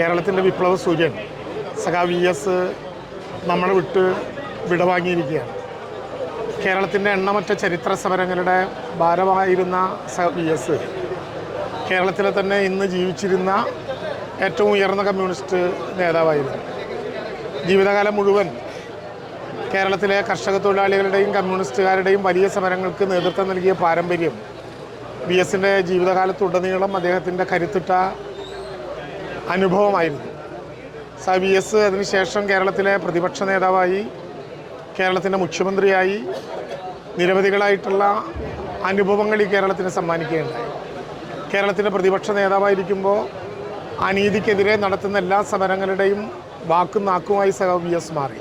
കേരളത്തിന്റെ വിപ്ലവ സൂര്യൻ സഖാ വി എസ് നമ്മളെ വിട്ട് വിടവാങ്ങിയിരിക്കുകയാണ്. കേരളത്തിന്റെ എണ്ണമറ്റ ചരിത്ര സമരങ്ങളുടെ ഭാരമായിരുന്ന വി എസ് കേരളത്തിലെ തന്നെ ഇന്ന് ജീവിച്ചിരുന്ന ഏറ്റവും ഉയർന്ന കമ്മ്യൂണിസ്റ്റ് നേതാവായിരുന്നു. ജീവിതകാലം മുഴുവൻ കേരളത്തിലെ കർഷക തൊഴിലാളികളുടെയും കമ്മ്യൂണിസ്റ്റുകാരുടെയും വലിയ സമരങ്ങൾക്ക് നേതൃത്വം നൽകിയ പാരമ്പര്യം വി എസിന്റെ ജീവിതകാലത്തുടനീളം അദ്ദേഹത്തിന്റെ കരുത്തുറ്റ അനുഭവമായിരുന്നു സാ വി എസ് അതിനുശേഷം കേരളത്തിലെ പ്രതിപക്ഷ നേതാവായി കേരളത്തിന്റെ മുഖ്യമന്ത്രിയായി നിരവധികളായിട്ടുള്ള അനുഭവങ്ങൾ ഈ കേരളത്തിന് സമ്മാനിക്കുകയുണ്ടായി. കേരളത്തിന്റെ പ്രതിപക്ഷ നേതാവായിരിക്കുമ്പോൾ അനീതിക്കെതിരെ നടത്തുന്ന എല്ലാ സമരങ്ങളുടെയും വാക്കും നാക്കുമായി സഹ വി എസ് മാറി.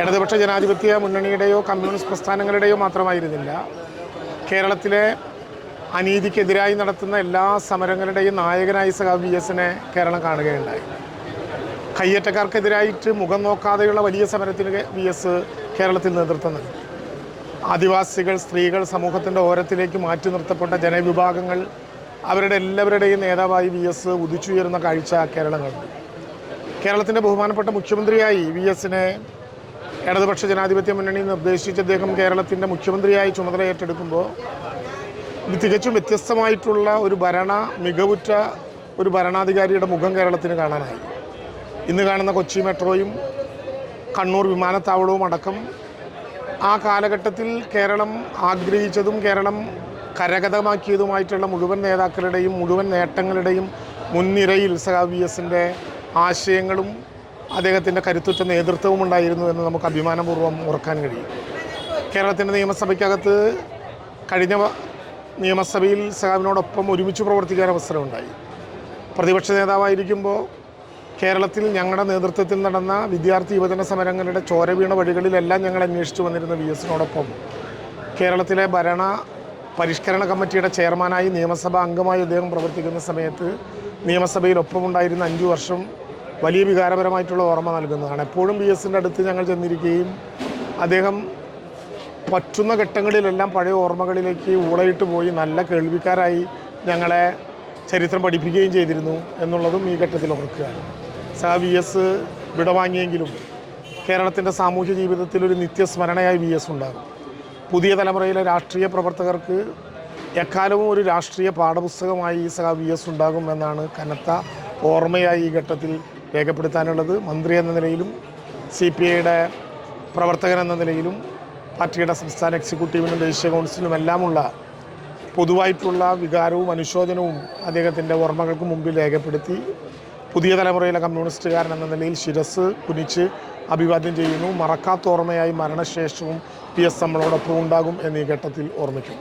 ഇടതുപക്ഷ ജനാധിപത്യ മുന്നണിയുടെയോ കമ്മ്യൂണിസ്റ്റ് പ്രസ്ഥാനങ്ങളുടെയോ മാത്രമായിരുന്നില്ല. കേരളത്തിലെ അനീതിക്കെതിരായി നടത്തുന്ന എല്ലാ സമരങ്ങളുടെയും നായകനായി സഹ വി എസിനെ കേരളം കാണുകയുണ്ടായി. കയ്യേറ്റക്കാർക്കെതിരായിട്ട് മുഖം നോക്കാതെയുള്ള വലിയ സമരത്തിന് വി എസ് കേരളത്തിൽ നേതൃത്വം നൽകി. ആദിവാസികൾ സ്ത്രീകൾ സമൂഹത്തിന്റെ ഓരത്തിലേക്ക് മാറ്റി നിർത്തപ്പെട്ട ജനവിഭാഗങ്ങൾ അവരുടെ എല്ലാവരുടെയും നേതാവായി വി എസ് ഉദിച്ചുയരുന്ന കാഴ്ച കേരളം കണ്ടു. കേരളത്തിന്റെ ബഹുമാനപ്പെട്ട മുഖ്യമന്ത്രിയായി വി എസിനെ ഇടതുപക്ഷ ജനാധിപത്യ മുന്നണി നിർദ്ദേശിച്ച അദ്ദേഹം കേരളത്തിന്റെ മുഖ്യമന്ത്രിയായി ചുമതല ഏറ്റെടുക്കുമ്പോൾ തികച്ചും വ്യത്യസ്തമായിട്ടുള്ള ഒരു ഭരണ മികവുറ്റ ഒരു ഭരണാധികാരിയുടെ മുഖം കേരളത്തിന് കാണാനായി. ഇന്ന് കാണുന്ന കൊച്ചി മെട്രോയും കണ്ണൂർ വിമാനത്താവളവും അടക്കം ആ കാലഘട്ടത്തിൽ കേരളം ആഗ്രഹിച്ചതും കേരളം കരഗതമാക്കിയതുമായിട്ടുള്ള മുഴുവൻ നേതാക്കളുടെയും മുഴുവൻ നേട്ടങ്ങളുടെയും മുൻനിരയിൽ സഖാ വി എസിന്റെ ആശയങ്ങളും അദ്ദേഹത്തിന്റെ കരുത്തുറ്റ നേതൃത്വവും ഉണ്ടായിരുന്നു എന്ന് നമുക്ക് അഭിമാനപൂർവം ഓർക്കാൻ കഴിയും. കേരളത്തിന്റെ നിയമസഭയ്ക്കകത്ത് കഴിഞ്ഞ നിയമസഭയിൽ സഹാബിനോടൊപ്പം ഒരുമിച്ച് പ്രവർത്തിക്കാൻ അവസരമുണ്ടായി. പ്രതിപക്ഷ നേതാവായിരിക്കുമ്പോൾ കേരളത്തിൽ ഞങ്ങളുടെ നേതൃത്വത്തിൽ നടന്ന വിദ്യാർത്ഥി യുവജന സമരങ്ങളുടെ ചോര വീണ വഴികളിലെല്ലാം ഞങ്ങൾ അന്വേഷിച്ചു വന്നിരുന്ന വി എസിനോടൊപ്പം കേരളത്തിലെ ഭരണ പരിഷ്കരണ കമ്മിറ്റിയുടെ ചെയർമാനായി നിയമസഭാ അംഗമായി അദ്ദേഹം പ്രവർത്തിക്കുന്ന സമയത്ത് നിയമസഭയിൽ ഒപ്പമുണ്ടായിരുന്ന അഞ്ചു വർഷം വലിയ വികാരപരമായിട്ടുള്ള ഓർമ്മ നൽകുന്നതാണ്. എപ്പോഴും വി എസിന്റെ അടുത്ത് ഞങ്ങൾ ചെന്നിരിക്കുകയും അദ്ദേഹം പറ്റുന്ന ഘട്ടങ്ങളിലെല്ലാം പഴയ ഓർമ്മകളിലേക്ക് ഊളയിട്ട് പോയി നല്ല കേൾവിക്കാരായി ഞങ്ങളെ ചരിത്രം പഠിപ്പിക്കുകയും ചെയ്തിരുന്നു എന്നുള്ളതും ഈ ഘട്ടത്തിൽ ഓർക്കുക സാ വി എസ് വിടവാങ്ങിയെങ്കിലും കേരളത്തിന്റെ സാമൂഹ്യ ജീവിതത്തിൽ ഒരു നിത്യസ്മരണയായി വി എസ് ഉണ്ടാകും. പുതിയ തലമുറയിലെ രാഷ്ട്രീയ പ്രവർത്തകർക്ക് എക്കാലവും ഒരു രാഷ്ട്രീയ പാഠപുസ്തകമായി ഈ സഹ വി എസ് ഉണ്ടാകും എന്നാണ് കനത്ത ഓർമ്മയായി ഈ ഘട്ടത്തിൽ രേഖപ്പെടുത്താനുള്ളത്. മന്ത്രി എന്ന നിലയിലും സി പി ഐയുടെ പ്രവർത്തകൻ എന്ന നിലയിലും പാർട്ടിയുടെ സംസ്ഥാന എക്സിക്യൂട്ടീവിനും ദേശീയ കൗൺസിലിനും എല്ലാമുള്ള പൊതുവായിട്ടുള്ള വികാരവും അനുശോചനവും അദ്ദേഹത്തിന്റെ ഓർമ്മകൾക്ക് മുമ്പിൽ രേഖപ്പെടുത്തി പുതിയ തലമുറയിലെ കമ്മ്യൂണിസ്റ്റുകാരൻ എന്ന നിലയിൽ ശിരസ് കുനിച്ച് അഭിവാദ്യം ചെയ്യുന്നു. മറക്കാത്ത ഓർമ്മയായി മരണശേഷവും പി എസ് നമ്മളോടൊപ്പം ഉണ്ടാകും എന്നീ ഘട്ടത്തിൽ ഓർമ്മിക്കും